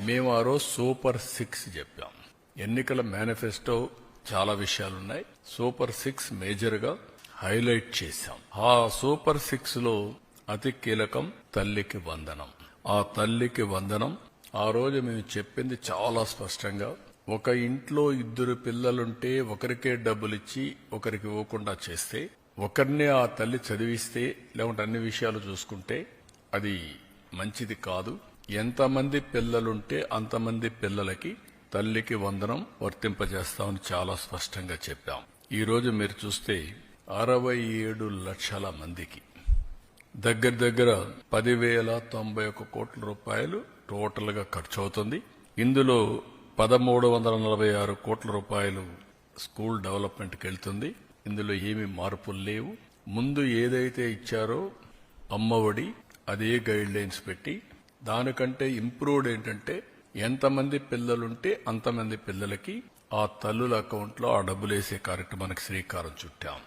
మేము ఆ రోజు సూపర్ సిక్స్ చెప్పాం. ఎన్నికల మేనిఫెస్టో చాలా విషయాలున్నాయి. సూపర్ సిక్స్ మేజర్గా హైలైట్ చేశాం. ఆ సూపర్ సిక్స్లో అతి కీలకం తల్లికి వందనం. ఆ తల్లికి వందనం ఆ రోజు మేము చెప్పింది చాలా స్పష్టంగా ఒక ఇంట్లో ఇద్దరు పిల్లలుంటే ఒకరికే డబ్బులిచ్చి ఒకరికి ఇవ్వకుండా చేస్తే ఒకరిని ఆ తల్లి చదివిస్తే లేకుంటే అన్ని విషయాలు చూసుకుంటే అది మంచిది కాదు. ఎంతమంది పిల్లలుంటే అంతమంది పిల్లలకి తల్లికి వందనం వర్తింపజేస్తామని చాలా స్పష్టంగా చెప్పాం. ఈరోజు మీరు చూస్తే అరవై ఏడు లక్షల మందికి. దగ్గర దగ్గర పదివేల తొంభై ఒక్క కోట్ల రూపాయలు టోటల్గా ఖర్చు అవుతుంది ఇందులో పదమూడు వందల నలభై ఆరు కోట్ల రూపాయలు స్కూల్ డెవలప్మెంట్కి వెళ్తుంది. ఇందులో ఏమి మార్పులు లేవు. ముందు ఏదైతే ఇచ్చారో అమ్మఒడి అదే గైడ్ లైన్స్ పెట్టి దానికంటే ఇంప్రూవ్డ్ ఏంటంటే ఎంతమంది పిల్లలుంటే అంతమంది పిల్లలకి ఆ తల్లుల అకౌంట్లో ఆ డబ్బులు వేసే కార్యక్రమానికి శ్రీకారం చుట్టాం.